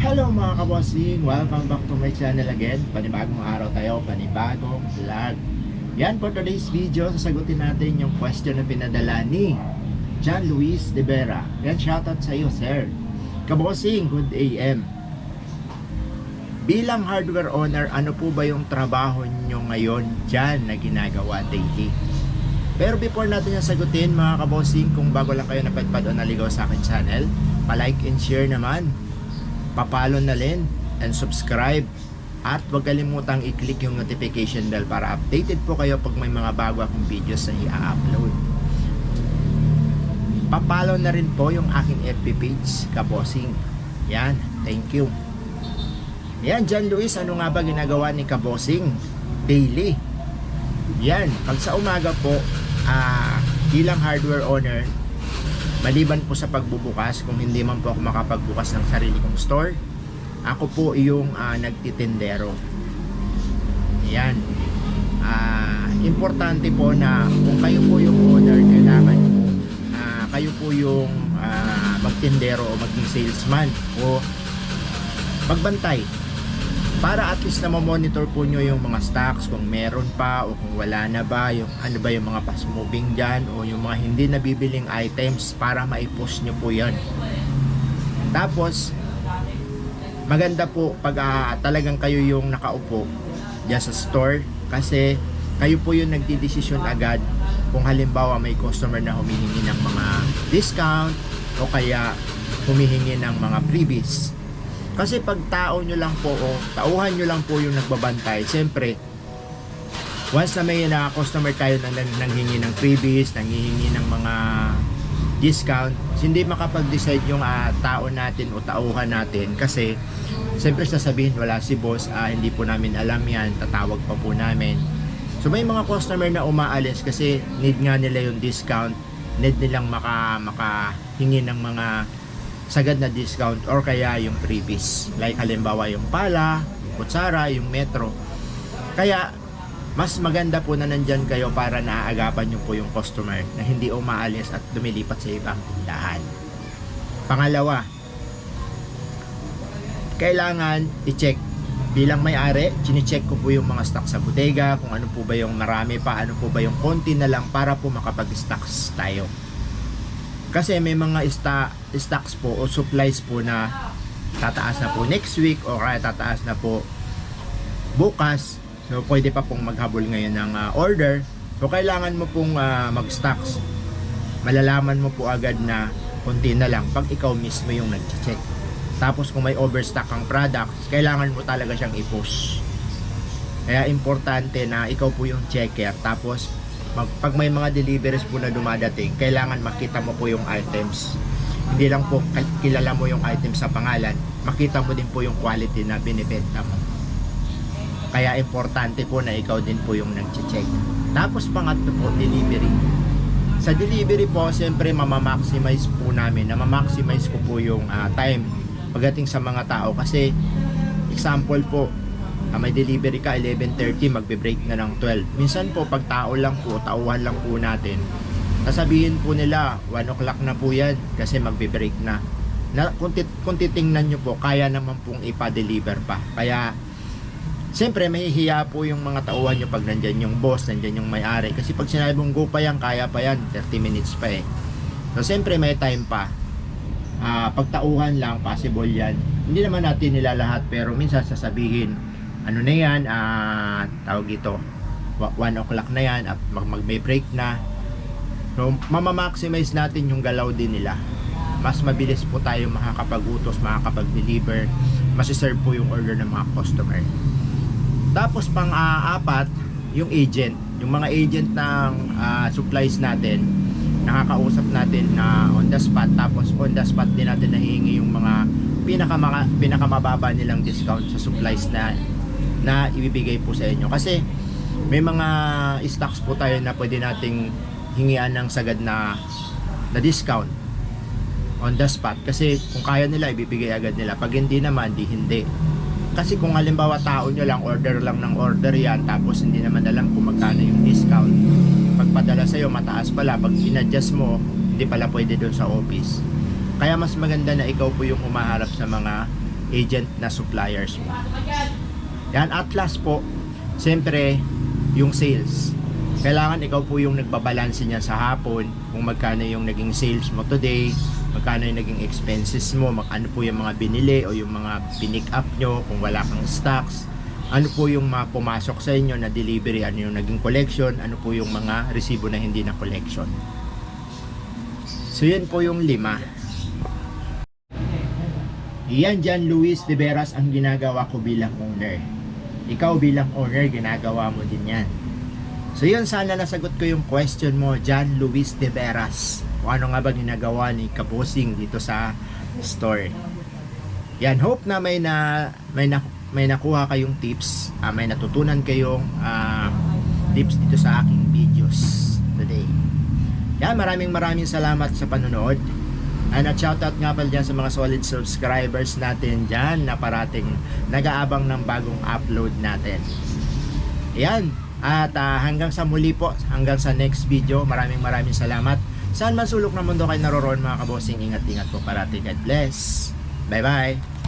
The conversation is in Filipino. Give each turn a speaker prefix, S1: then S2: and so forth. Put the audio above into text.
S1: Hello mga kabossing! Welcome back to my channel again. Panibagong araw tayo, panibagong vlog. Yan for today's video, sasagutin natin yung question na pinadala ni John Luis De Vera. Yan, shoutout sa iyo, sir. Kabossing, good AM. Bilang hardware owner, ano po ba yung trabaho nyo ngayon dyan na ginagawa daily? Pero before natin yung sagutin mga kabossing, kung bago lang kayo napadpad o naligaw sa akin channel, palike and share naman papalo na rin and subscribe. At huwag kalimutang i-click yung notification bell para updated po kayo pag may mga bago akong videos na i-upload. Papalo na rin po yung aking FB page Kabosing yan, thank you. Yan, John Luis, ano nga ba ginagawa ni Kabosing daily. Yan, pag sa umaga po ah, bilang hardware owner maliban po sa pagbubukas kung hindi man po ako makapagbukas ng sarili kong store ako po yung ah, nagtitindero. Yan Ah, importante po na kung kayo po yung owner kailangan ah, kayo po yung ah, magtindero o maging salesman o magbantay para at least na monitor po nyo yung mga stocks kung meron pa o kung wala na ba yung ano ba yung mga fast moving dyan o yung mga hindi nabibiling items para maipost nyo po yan tapos maganda po pag ah, talagang kayo yung nakaupo dyan sa store kasi kayo po yung nagdidesisyon agad kung halimbawa may customer na humihingi ng mga discount o kaya humihingi ng mga freebies kasi pag tao nyo lang po o tauhan nyo lang po yung nagbabantay, siyempre, once na may na customer tayo na nang, nanghingi ng freebies, nanghihingi ng mga discount, hindi makapag-decide yung ah, tao natin o tauhan natin kasi siyempre sasabihin wala si boss, ah, hindi po namin alam yan, tatawag pa po namin. So may mga customer na umaalis kasi need nga nila yung discount, need nilang maka, makahingi ng mga sagad na discount or kaya yung freebies. Like halimbawa yung pala, kutsara, yung metro. Kaya mas maganda po na nandyan kayo para naaagapan nyo po yung customer na hindi umaalis at lumilipat sa ibang tindahan. Pangalawa, kailangan i-check bilang may-ari, chine-check ko po yung mga stock sa bodega, kung ano po ba yung marami pa, ano po ba yung konti na lang para po makapag-stocks tayo. Kasi may mga sta- stocks po o supplies po na tataas na po next week o kaya tataas na po bukas. So pwede pa pong maghabol ngayon ng ah, order. So kailangan mo pong ah, mag-stocks. Malalaman mo po agad na konti na lang pag ikaw mismo yung nag-check. Tapos kung may overstock ang product, kailangan mo talaga siyang i-push. Kaya importante na ikaw po yung checker. Tapos pag may mga deliveries po na dumadating, kailangan makita mo po yung items. Hindi lang po kilala mo yung item sa pangalan, makita mo din po yung quality na binibenta mo. Kaya importante po na ikaw din po yung nag-check. Tapos pangatlo po, delivery. Sa delivery po, siyempre mamamaximize po namin, na maximize ko po yung ah, time pagdating sa mga tao. Kasi, example po, ah, may delivery ka 11.30, magbe-break na ng 12. Minsan po, pag tao lang po, tauhan lang po natin, sasabihin po nila, 1 o'clock na po yan kasi magbe-break na. na kung, tit- kung titingnan nyo po, kaya naman pong ipa-deliver pa. Kaya, Siyempre, mahihiya po yung mga tauhan nyo pag nandyan yung boss, nandyan yung may-ari. Kasi pag sinabi mong go pa yan, kaya pa yan, 30 minutes pa eh. So, siyempre, may time pa. Ah, pag tauhan lang, possible yan. Hindi naman natin nila lahat, pero minsan sasabihin, ano na yan, ah, tawag ito, 1 o'clock na yan, at mag, mag may break na. So, mamamaximize natin yung galaw din nila. Mas mabilis po tayo makakapag-utos, makakapag-deliver, masiserve po yung order ng mga customer. Tapos pang ah, apat, yung agent. Yung mga agent ng ah, supplies natin, nakakausap natin na on the spot. Tapos on the spot din natin nahihingi yung mga pinaka pinakamababa nilang discount sa supplies na na ibibigay po sa inyo. Kasi may mga stocks po tayo na pwede nating hingian ng sagad na na discount on the spot. Kasi kung kaya nila ibibigay agad nila. Pag hindi naman di hindi. Kasi kung halimbawa tao nyo lang order lang ng order yan tapos hindi naman alam kung magkano yung discount pagpadala sa'yo mataas pala. Pag inadjust mo hindi pala pwede doon sa office. Kaya mas maganda na ikaw po yung umaharap sa mga agent na suppliers mo. Yan, at last po, siyempre, yung sales. Kailangan ikaw po yung nagbabalanse niya sa hapon kung magkano yung naging sales mo today, magkano yung naging expenses mo, mag- ano po yung mga binili o yung mga pinick up nyo kung wala kang stocks, ano po yung mga pumasok sa inyo na delivery, ano yung naging collection, ano po yung mga resibo na hindi na collection. So yun po yung lima. Iyan dyan Luis de ang ginagawa ko bilang owner. Ikaw bilang owner, ginagawa mo din yan. So yun, sana nasagot ko yung question mo, John Luis de Veras. Kung ano nga ba ginagawa ni Kabosing dito sa store. Yan, hope na may na may na, may nakuha kayong tips, ah, may natutunan kayong ah, tips dito sa aking videos today. Yan, maraming maraming salamat sa panonood. And at shoutout nga pala dyan sa mga solid subscribers natin dyan na parating nag-aabang ng bagong upload natin. Yan. At ah, hanggang sa muli po, hanggang sa next video, maraming maraming salamat. Saan man sulok ng mundo kayo naroroon mga kabosing, ingat-ingat po parati. God bless. Bye-bye.